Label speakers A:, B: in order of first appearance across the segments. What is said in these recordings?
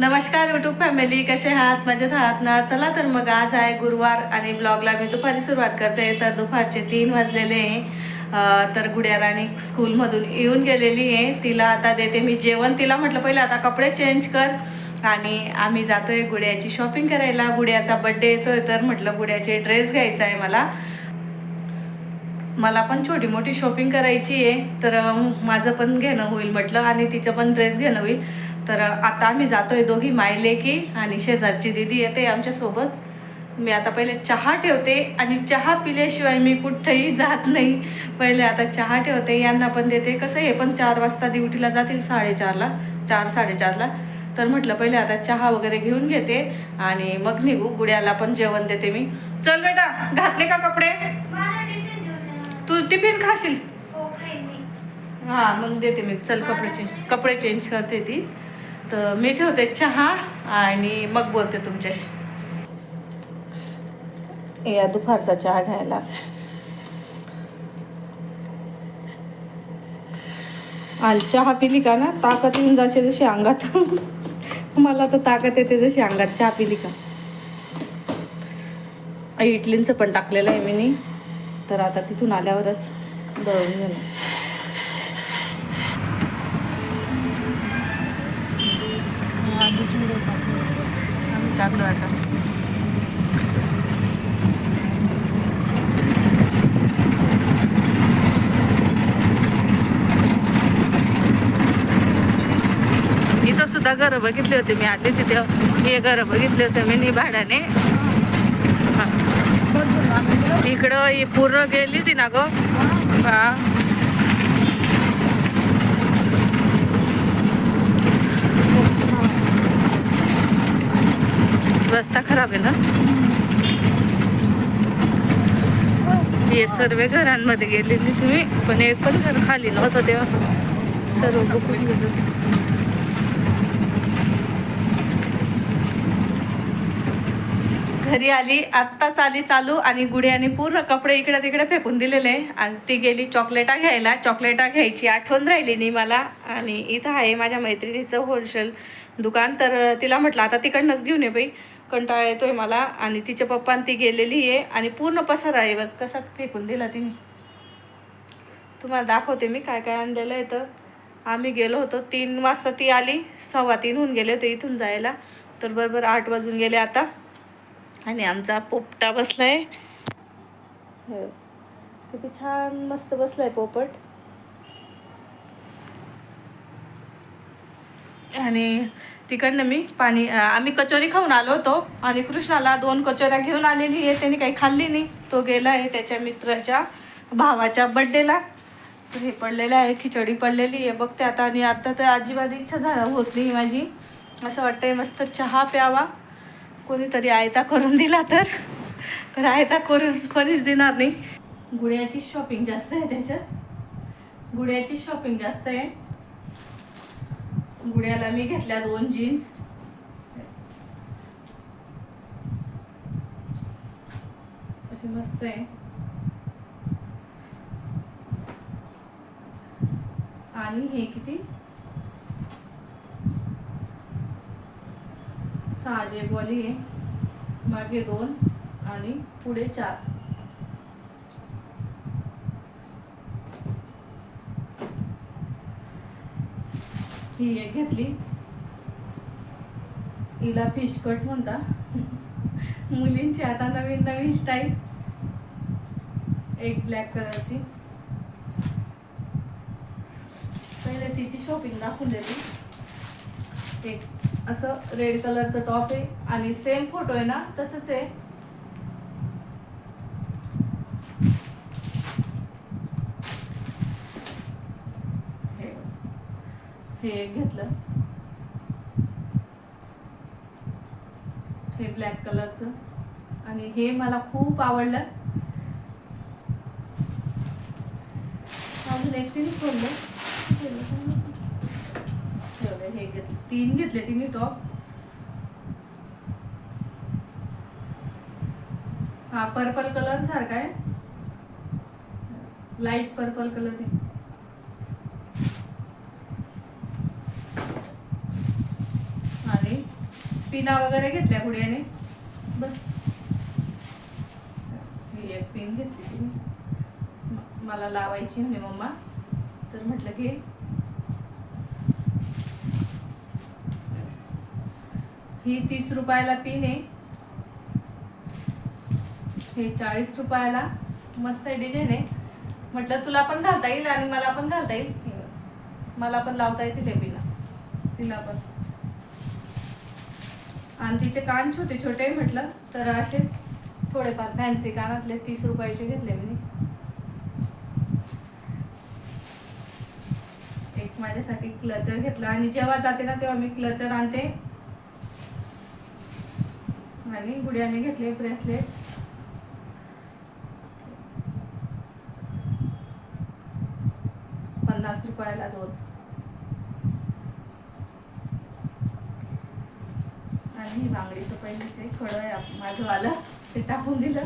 A: नमस्कार YouTube family कसे आहात? मजेत आहात ना? चला तर मग आज आहे गुरुवार आणि ब्लॉगला मी दुपारी सुरुवात करते. तर दुपारचे तीन वाजलेले आहे. तर गुड्या राणी स्कूलमधून येऊन गेलेली आहे. तिला आता देते मी जेवण. तिला म्हटलं पहिले आता कपडे चेंज कर. आणि आम्ही जातोय गुड्याची शॉपिंग करायला. गुड्याचा बड्डे येतोय तर म्हटलं गुड्याचे ड्रेस घ्यायचा आहे मला. मला पण छोटी मोठी शॉपिंग करायची आहे. तर माझं पण घेणं होईल म्हटलं आणि तिचं पण ड्रेस घेणं होईल. तर आता आम्ही जातोय दोघी मायले की आणि शेजारची दिदी येते आमच्यासोबत. मी आता पहिले चहा ठेवते आणि चहा पिल्याशिवाय मी कुठंही जात नाही. पहिले आता चहा ठेवते यांना पण देते. कसं हे पण चार वाजता ड्युटीला जातील साडेचारला चार साडेचारला. तर म्हटलं पहिले आता चहा वगैरे घेऊन घेते आणि मग निघू. गुड्याला पण जेवण देते मी. चल बेटा घातले का कपडे? तू टिफिन खाशील? हां मग देते मी. चल कपडे चेंज कपडे चेंज करते ती. तर मी ठेवते चहा आणि मग बोलते तुमच्याशी. या दुपारचा चहा घ्यायला. आणि चहा पिली का ना? ताकद येऊन जायचे जशी अंगात. मला तर ताकद येते जशी अंगात. चहा पिली का? आई इडलींचं पण टाकलेलं आहे मी. तर आता तिथून आल्यावरच दळून घेणं आम्ही चाललो आता. इथं सुद्धा घरं बघितली होती मी आली तिथे हे घरं बघितले होते मी नी भाड्याने इकडं ही पूर्ण गेली ती ना गं. हा. रस्ता खराब आहे ना? हे सर्व घरांमध्ये गेलेली तुम्ही पण एक पण घर खाली नव्हतं तेव्हा. सर्व बघून गेलो. घरी आली आत्ताच आली चालू आणि गुड्याने पूर्ण कपडे इकडे तिकडे फेकून दिलेले. आणि ती गेली चॉकलेटा घ्यायला. चॉकलेटा घ्यायची आठवण राहिली नाही मला. आणि इथं आहे माझ्या मैत्रिणीचं होलसेल दुकान. तर तिला म्हटलं आता तिकडनंच घेऊन ये बाई. कंटाळा येतोय मला. आणि तिच्या पप्पान ती गेलेली आहे. आणि पूर्ण पसारा आहे बघ कसा फेकून दिला तिने. तुम्हाला दाखवते मी काय काय आणलेलं आहे तर आम्ही गेलो होतो तीन वाजता ती आली. सव्वा तीन होऊन गेले होते इथून जायला. तर बरोबर आठ वाजून गेले आता. आणि आमचा पोपटा बसला हो. किती छान मस्त बसलाय पोपट. आणि तिकडनं मी पाणी आम्ही कचोरी खाऊन आलो होतो आणि कृष्णाला दोन कचोऱ्या घेऊन आलेली आहे. त्याने काही खाल्ली नाही. तो गेला आहे त्याच्या मित्राच्या भावाच्या बड्डेला तर हे पडलेलं आहे खिचडी पडलेली आहे. बघते आता आणि आता तर अजिबात इच्छा झाला होत नाही माझी. असं वाटतंय मस्त चहा प्यावा. कोणीतरी आयता करून दिला तर. तर आयता करून कोणीच देणार नाही. गुड्याची शॉपिंग जास्त आहे त्याच्यात. गुड्याची शॉपिंग जास्त आहे. गुड्याला मी घेतल्या दोन जीन्स. अशी मस्त आहे. आणि हे किती? सहाजे बॉली आहे. मागे दोन आणि पुढे चार. ही एक घेतली. हिला फिश कट म्हणता. मुलींची आता नवीन नवीन स्टाईल एक ब्लॅक कलरची पहिले तिची शॉपिंग दाखवून देते. एक असं रेड कलरचं टॉप आहे. आणि सेम फोटो आहे ना तसंच आहे हे- हे घेतलं. हे ब्लॅक कलरचं आणि हे मला खूप आवडलं. अजून एक तिने खोललं ठेवलं हे घेतलं. तीन घेतले तिने टॉप हा पर्पल कलर सारखा आहे. लाइट पर्पल कलर आहे आणि पिना वगैरे घेतल्या गुड्याने? बस. ही एक पिन घेतली मला लावायची म्हणे मम्मा. तर म्हटलं की ही तीस रुपयाला पिन आहे. हे चाळीस रुपयाला मस्त आहे डिझाईन आहे. म्हटलं तुला पण घालता येईल आणि मला पण घालता येईल. मला पण लावता येतील हे पिना तिला पण. आणि तिचे कान छोटे छोटे म्हटलं तर असे थोडेफार फॅन्सी कानातले तीस रुपयाचे घेतले मी. एक माझ्यासाठी क्लचर घेतला. आणि जेव्हा जाते ना तेव्हा मी क्लचर आणते. आणि गुड्याने घेतले ब्रेसलेट पन्नास रुपयाला दोन. आणि मी बांगडी तर पहिलीच आहे. खडं आहे माझं आलं. ते टाकून दिलं.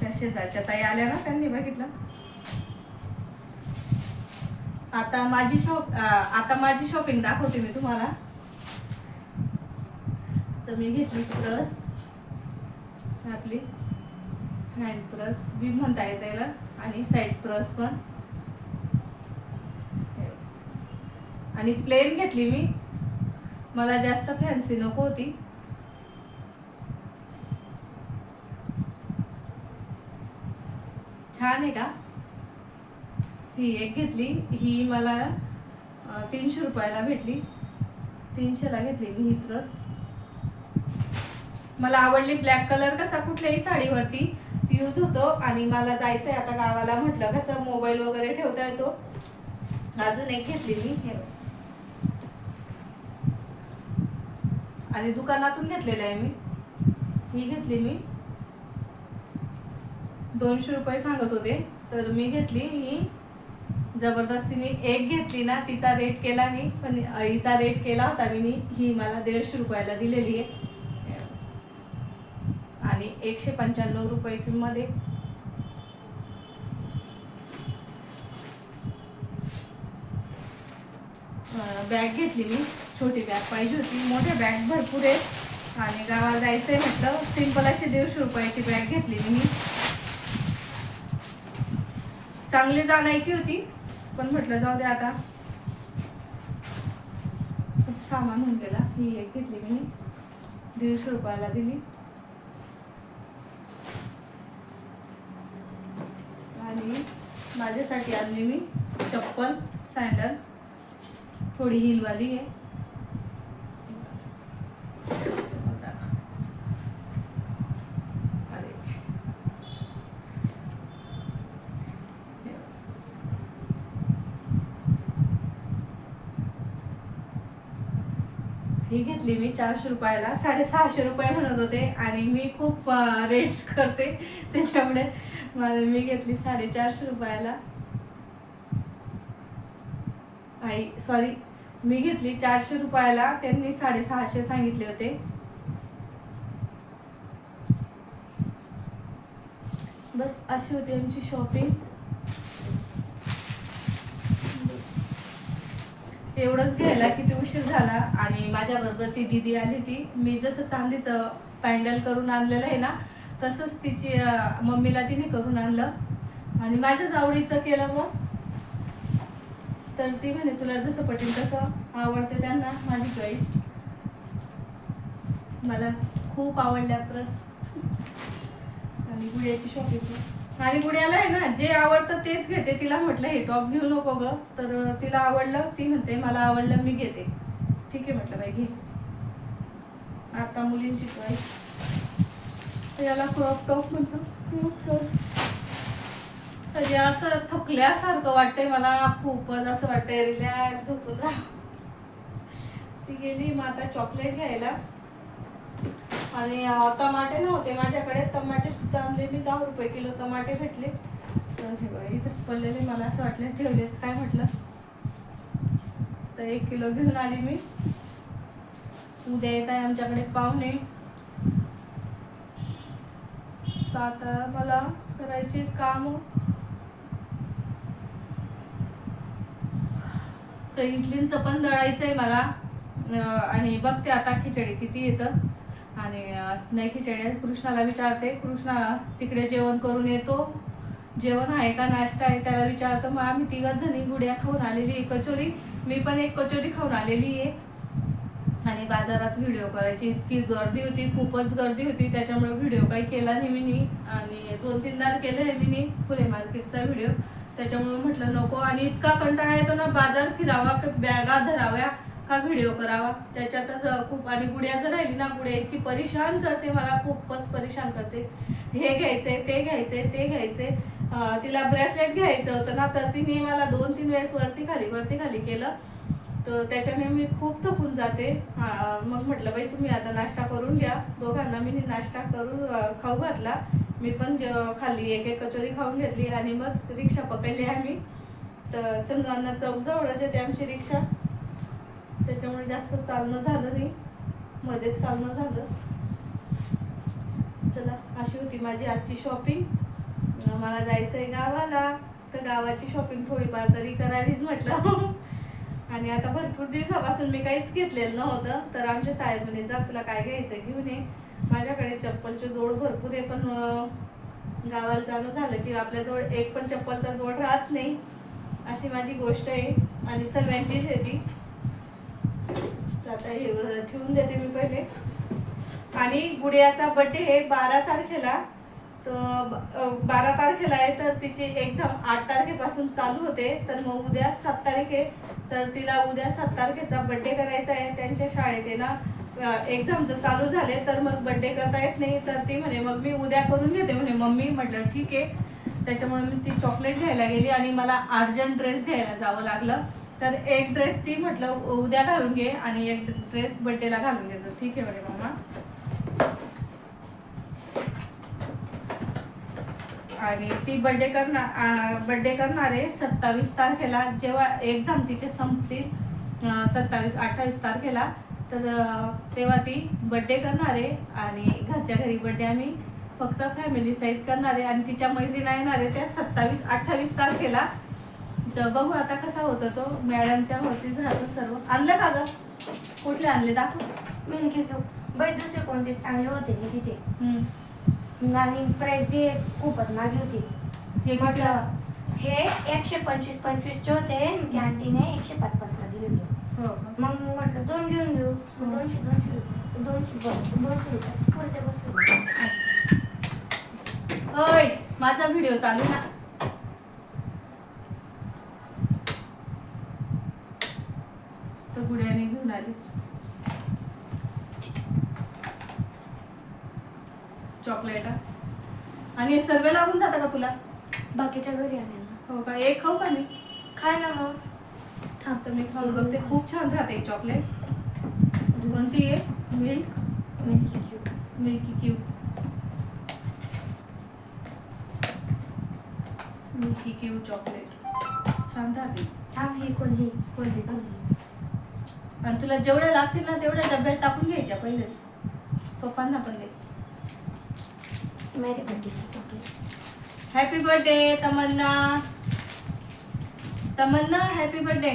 A: त्या शेजारच्या ताई आल्या ना त्यांनी बघितलं. आता माझी शॉप आता माझी शॉपिंग दाखवते मी तुम्हाला. तर मी घेतली प्रस आपली हँड प्रस बी म्हणता येते त्याला. आणि साईड प्रस पण. आणि प्लेन घेतली मी. मला जास्त फॅन्सी नको होती. छान आहे का? ही एक घेतली. ही मला तीनशे रुपयाला भेटली. तीनशेला घेतली मी ही प्रस मला आवडली ब्लॅक कलर कसा कुठल्याही साडीवरती यूज होतो आणि मला जायचं आहे आता गावाला म्हटलं कसं मोबाईल वगैरे ठेवता येतो. अजून एक घेतली मी. हे आणि दुकानातून घेतलेलं आहे मी. ही घेतली मी. दोनशे रुपये सांगत होते. तर मी घेतली ही जबरदस्तीने एक घेतली ना तिचा रेट केला मी पण हिचा रेट केला होता मी ही मला दीडशे रुपयाला दिलेली आहे. आणि एकशे पंच्याण्णव रुपये किंमत आहे. बॅग घेतली मी. छोटी बॅग पाहिजे होती. मोठ्या बॅग भरपूर आहे आणि गावाला आहे म्हटलं सिंपल अशी दीडशे रुपयाची बॅग घेतली मी. चांगली जाणायची होती पण म्हटलं जाऊ दे आता. खूप सामान म्हटलेला ही एक घेतली मी. दीडशे रुपयाला दिली. आणि माझ्यासाठी आणली मी चप्पल सँडल. थोडी हिलवाली आहे. ही घेतली मी चारशे रुपयाला. साडेसहाशे रुपये म्हणत होते आणि मी खूप रेट करते. त्याच्यामुळे मी घेतली साडेचारशे रुपयाला. आई सॉरी मी घेतली चारशे रुपयाला. त्यांनी साडेसहाशे सांगितले होते. बस अशी होती आमची शॉपिंग एवढंच घ्यायला किती उशीर झाला आणि माझ्याबरोबर ती दिदी आली ती. मी जसं चांदीचं पॅन्डल करून आणलेलं आहे ना तसंच तिची मम्मीला तिने करून आणलं. आणि माझ्याच आवडीचं केलं मग. तर ती म्हणे तुला जसं पटेल तसं आवडते त्यांना माझी चॉईस मला खूप आवडल्या प्रस आणि गुड्याची शॉपिंग आणि गुड्याला आहे ना जे आवडतं तेच घेते. तिला म्हटलं हे टॉप घेऊ नको ग. तर तिला आवडलं ती म्हणते मला आवडलं मी घेते. ठीक आहे म्हटलं बाई घे. आता मुलींची चॉईस याला क्रॉप टॉप म्हणतो क्रॉप टॉप म्हणजे असं थकल्यासारखं वाटतंय मला. खूपच असं वाटतंय रिलॅक्स झोपून राहा. ती गेली मग आता चॉकलेट घ्यायला. आणि टमाटे नव्हते. माझ्याकडे टमाटे सुद्धा आणले. मी दहा रुपये किलो टमाटे भेटले तर हे इथेच पडलेले. मला असं वाटलं ठेवलेच. काय म्हटलं? तर एक किलो घेऊन आली मी. उद्या येत आहे आमच्याकडे पाहुणे. तर आता मला करायचे काम. तर इडलींचं पण दळायचं आहे मला आणि बघते आता खिचडी किती येतं. आणि नाही खिचडी कृष्णाला विचारते कृष्णा तिकडे जेवण करून येतो? जेवण आहे का? नाश्ता आहे? त्याला विचारतो मग आम्ही तिघच जणी गुड्या खाऊन आलेली आहे कचोरी. मी पण एक कचोरी खाऊन आलेली आहे. आणि बाजारात व्हिडिओ करायची इतकी गर्दी होती खूपच गर्दी होती. त्याच्यामुळे व्हिडिओ काही केला नाही मी आणि दोन तीनदा केलं आहे मी फुले मार्केटचा व्हिडिओ. त्याच्यामुळे म्हटलं नको. आणि इतका कंटाळा येतो ना बाजार फिरावा बॅगा धराव्या. का व्हिडिओ करावा. त्याच्यातच खूप आणि गुड्या जर राहिली ना गुड्या इतकी परेशान करते मला खूपच परेशान करते. हे घ्यायचंय ते घ्यायचंय ते घ्यायचंय तिला ब्रेसलेट घ्यायचं होतं ना तर तिने मला दोन तीन वेळेस वरती खाली वरती खाली केलं. तर त्याच्याने मी खूप थकून जाते. मग म्हटलं बाई तुम्ही आता नाश्ता करून घ्या. दोघांना मी नाश्ता करून खाऊ घातला. मी पण जे- खाल्ली एक एक कचोरी खाऊन घेतली. आणि मग रिक्षा पकडली आम्ही. तर चंद्रांना चौक जवळच येते आमची रिक्षा. त्याच्यामुळे जास्त चालणं झालं नाही. मध्येच चालणं झालं. चला अशी होती माझी आजची शॉपिंग मला जायचंय गावाला. तर गावाची शॉपिंग थोडीफार तरी करावीच म्हटलं. आणि आता भरपूर दिवसापासून मी काहीच घेतलेलं नव्हतं. तर आमच्या साहेब म्हणे जा तुला काय घ्यायचं घेऊन ये. माझ्याकडे चप्पलचे जोड भरपूर आहे पण गावाला जाणं झालं की आपल्याजवळ एक पण चप्पलचा जोड राहत नाही. अशी माझी गोष्ट आहे. आणि सर्वांची शेती आता हे ठेवून देते मी पहिले. आणि गुडियाचा बर्थडे हे बारा तारखेला. तर बारा तारखेला आहे तर तिची एक्झाम आठ तारखेपासून चालू होते. तर मग उद्या सात तारीख आहे. तर तिला उद्या सात तारखेचा बड्डे करायचा आहे. त्यांच्या शाळेत आहे ना एक्झाम जर चालू झाले तर मग बड्डे करता येत नाही. तर ती म्हणे मग मी उद्या करून घेते. म्हणे मम्मी म्हटलं ठीक आहे. त्याच्यामुळे मी ती चॉकलेट घ्यायला गेली आणि मला अर्जंट ड्रेस घ्यायला जावं लागलं. तर एक ड्रेस ती म्हटलं उद्या घालून घे आणि एक ड्रेस बड्डेला घालून घे. ठीक आहे म्हणे मामा. आणि ती बर्थडे करणार बर्थडे करणार आहे सत्तावीस तारखेला जेव्हा एक्झाम तिचे संपतील सत्तावीस अठ्ठावीस तारखेला तर तेव्हा ती बर्थडे करणार आहे आणि घरच्या घरी बर्थडे आम्ही फक्त फॅमिली सहित करणार आहे आणि तिच्या मैत्रिणी येणार आहे त्या सत्तावीस अठ्ठावीस तारखेला तर बघू आता कसा होता तो. मॅडमच्या वरतीच राहतो सर्व. आणलं का ग? कुठले आणले? दाखव.
B: मिल्की क्यूब बाई दुसरे कोणते? चांगले होते की तिथे. आणि प्राइस बी खूपच मागे होती.
A: हे
B: म्हटलं हे एकशे पंचवीस पंचवीसचे होते त्या आंटीने एकशे पाच पाचला दिले होते.
A: हो?
B: मग म्हटलं दोन घेऊन मग दोनशे दोनशे दोनशे बस दोनशे रुपये. पुरते बसले.
A: माझा व्हिडिओ चालू. ना तो गुड्याने घेऊन आली चॉकलेट आणि हे सर्व लागून जातं का तुला?
B: बाकीच्या घरी आणायला
A: हो का? एक खाऊ का मी?
B: खा ना मग.
A: थांब तर मी खाऊन बघते. खूप छान राहते चॉकलेट. कोणती आहे? Milk
B: milky cube
A: milky cube milky cube chocolate. छान राहते.
B: थांब ही कोल्ही
A: कोल्ही आणि तुला जेवढ्या लागतील ना तेवढ्या डब्यात टाकून घ्यायच्या पहिलेच. पप्पांना पण दे.
B: मेरे birthday
A: happy birthday Tamanna. Tamanna happy birthday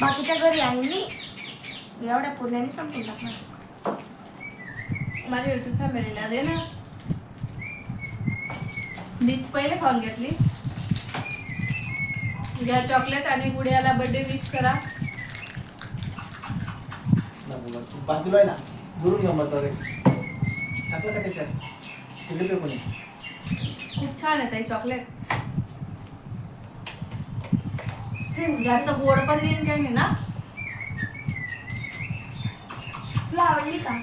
B: बाकीच्या घरी आणली एवढ्या पूर्णाने संपून टाकणार.
A: माझ्या युट्यूब फॅमिलीला दे ना. बीच पहिले खाऊन घेतली. घ्या चॉकलेट आणि गुडियाला बर्थडे विश करा.
C: बाजूला आहे ना दुरून घेऊन बघतो रे. टाकलं का त्याच्यात? दिले पे कोणी?
A: खूप छान आहे ताई चॉकलेट जास्त गोड पण देईन काही नाही ना.
B: तुला आवडली का?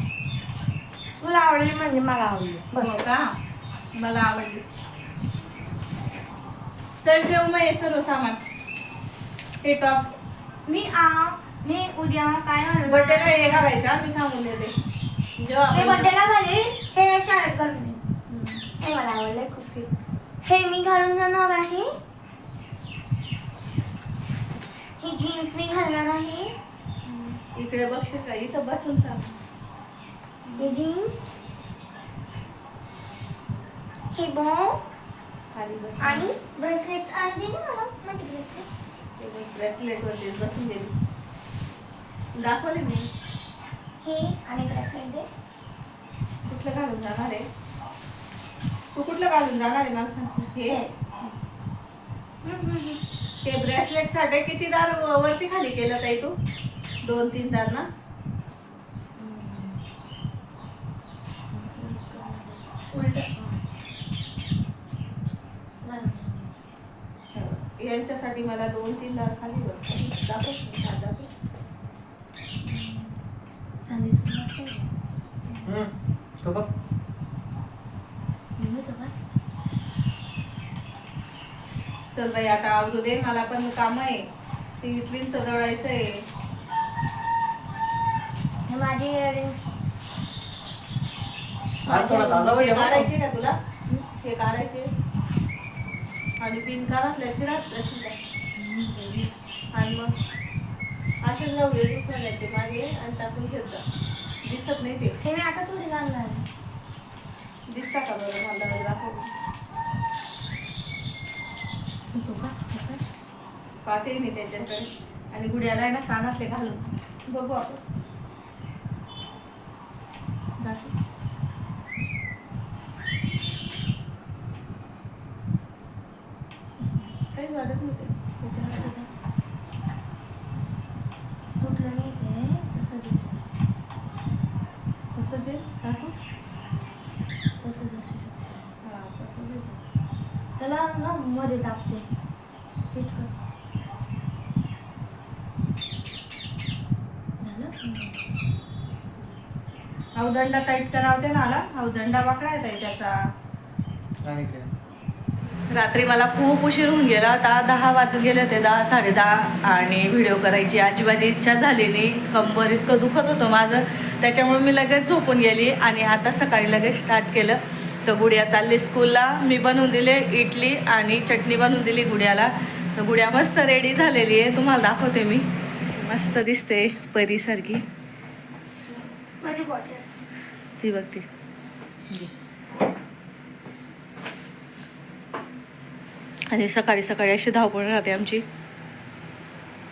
B: तुला आवडली म्हणजे मला आवडली.
A: हो का? मला आवडली. चल ठेव मग हे सर्व सामान. हे टॉप
B: मी आ मी उद्या काय घालू?
A: बर्थडेला हे घालायचं हा, मी सांगून देते. जेव्हा
B: ते
A: आपण-
B: बर्थडेला घाली हे शाळेत घालून दे.
A: हम्म.
B: हे मला आवडलंय खूप. हे मी घालून जाणार आहे. ही जीन्स मी घालणार आहे.
A: इकडे बघशील का इथं बसून सांग.
B: हे जीन्स. हे बॉ
A: खाली बस.
B: आणि ब्रेसलेट्स आणले ना मला माझे ब्रेसलेट्स.
A: ब्रेसलेट वरती बसून दे. दाखवले मी.
B: हे आणि ब्रेसलेट दे.
A: कुठलं घालून जाणार आहे? तू कुठलं घालून जाणार आहे? मला सांगशील हे? ते ब्रेसलेटसाठी किती दार वरती खाली केलं ताई तू? दोन तीन दार ना? यांच्यासाठी मला दोन तीन दार खाली दाखव हा, दाखव.
B: चांदीचं वाटलं
C: हम्म. तो बघ.
A: चल बाई आता आवरू दे मला पण काम आहे. ते इडलींचं दळायचं आहे
B: हे माझे इयरिंग्स
C: आज थोडा ताजा
A: हे काढायचे का तुला? हे काढायचे आणि पिन राहत तशी आणि मग असेच जाऊ दे सोन्याचे मागे आणि टाकून घेत जा दिसत नाही ते.
B: हे मी आता थोडी घालणार
A: दिसता का बरं? मला दाखव.
B: तो का? तो का?
A: पाहते मी त्याच्याकडे. आणि गुड्याला आहे ना कानातले घालून. बघू आपण. दाखव. काहीच वाटत नव्हते
B: त्याच्यावर होतं. तुटलं नाही ते तसंच आहे.
A: तसंच आहे दाखव.
B: तसंच असू शकतं.
A: हा तसंच आहे
B: त्याला ना मध्ये दाबते. फिट कर. झालं?
A: अवदंडा टाईट करावते ना आला? अवदंडा वाकडा येत आहे त्याचा. रात्री मला खूप उशीर होऊन गेला. होता दहा वाजून गेले होते दहा साडे दहा. आणि व्हिडिओ करायची अजिबात इच्छा झाली नाही. कंबर इतकं दुखत होतं माझं. त्याच्यामुळे मी लगेच झोपून गेली आणि आता सकाळी लगेच स्टार्ट केलं. तर गुडिया चालली स्कूलला. मी बनवून दिले इडली आणि चटणी बनवून दिली गुड्याला. तर गुड्या मस्त रेडी झालेली आहे. तुम्हाला दाखवते मी. मस्त दिसते परीसारखी ती बघ ती. घे. आणि सकाळी सकाळी अशी धावपळ राहते आमची.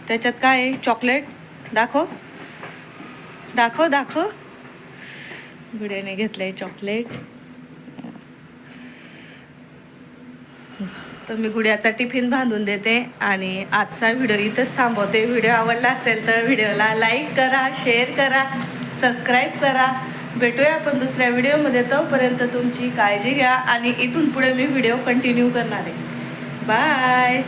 A: त्याच्यात काय आहे? चॉकलेट दाखव. दाखव दाखव. गुड्याने घेतलंय चॉकलेट तर मी गुड्याचा टिफिन बांधून देते आणि आजचा व्हिडिओ इथंच थांबवते. व्हिडिओ आवडला असेल तर व्हिडिओला लाईक करा शेअर करा सबस्क्राईब करा. भेटूया आपण दुसऱ्या व्हिडिओमध्ये. तोपर्यंत तुमची काळजी घ्या आणि इथून पुढे मी व्हिडिओ कंटिन्यू करणार आहे. बाय